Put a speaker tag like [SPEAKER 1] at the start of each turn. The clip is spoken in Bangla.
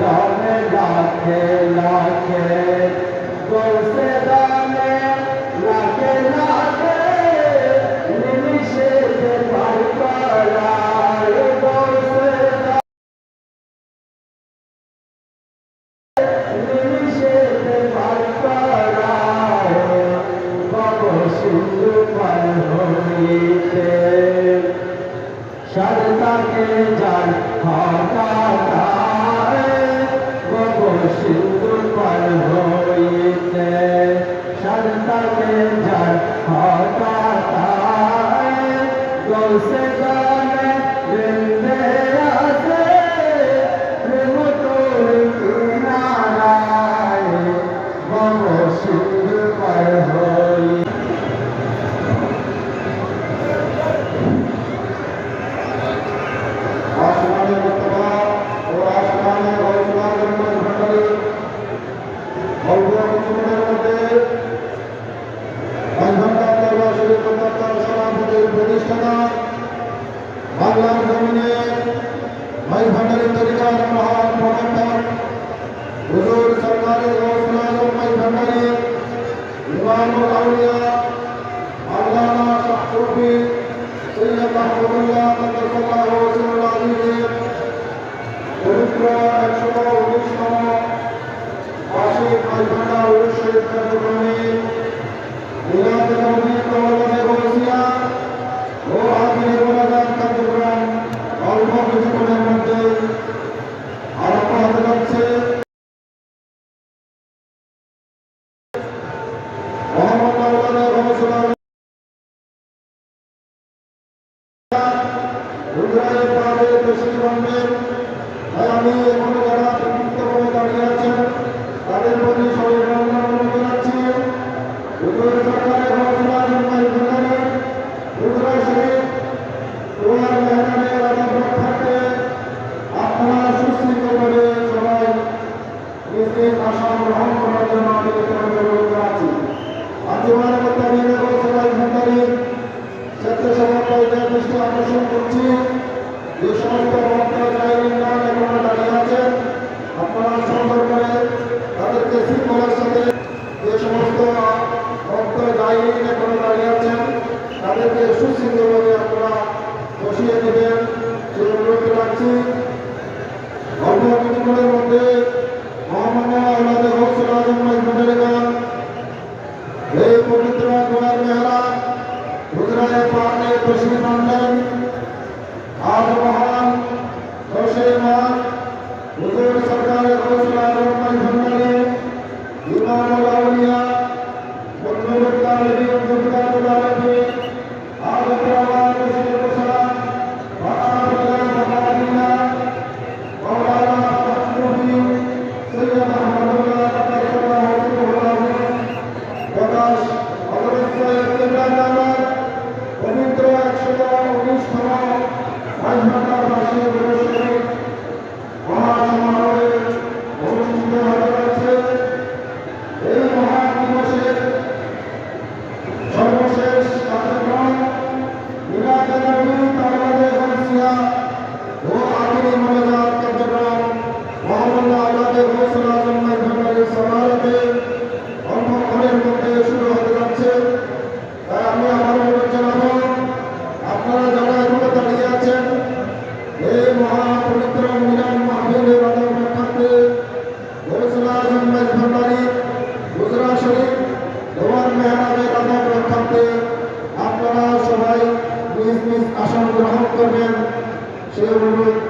[SPEAKER 1] দামে লাখে লাখে কমসে দামে লাখে লাখে নিমিষে নিমিষে পার হইতে সরতাকে যার হঠাৎ সিন্ধু পার হইতে সরতাকে যার হঠাৎ গৌসে
[SPEAKER 2] জমিনে ভাই ভান্ডারের তরিকার মহান প্রবর্তক হুজুর সরকারের গৌসুল আলম ভাই ভান্ডারী ইমামুল আউলিয়া, মাওলানা শাহরুফি সৈয়দ মাহমুদুল্লাহ কদ্দাসাল্লাহু সিরুল আজিজের পবিত্র একশো উনিশতম বার্ষিক মাইভান্ডা উরুষ শরীফ কার্যক্রমে পাবে তসলিম আহমেদ তাই আমি এখনও যারা বিক্ষিপ্তভাবে দাঁড়িয়ে আছেন তাদের প্রতি সবাই অনুরোধ জানাচ্ছি হুজুর সরকারের ঘোষণা জন্মাই ভান্ডারে রুদ্রায় শরীফ তোমার মেহমানের আদব রক্ষার্থে আপনারা সুশৃঙ্খলভাবে সবাই নিজ নিজ আসন গ্রহণ করার জন্য আমি অনুরোধ জানাচ্ছি আঞ্জুমানের মোত্তাবিনের ঘোষণায় ভান্ডারে স্বেচ্ছাসেবকদের দৃষ্টি আকর্ষণ করছি যে সমস্ত আপনারা সুন্দর করে আসন গ্রহণ করবেন। সেই অনুরোধ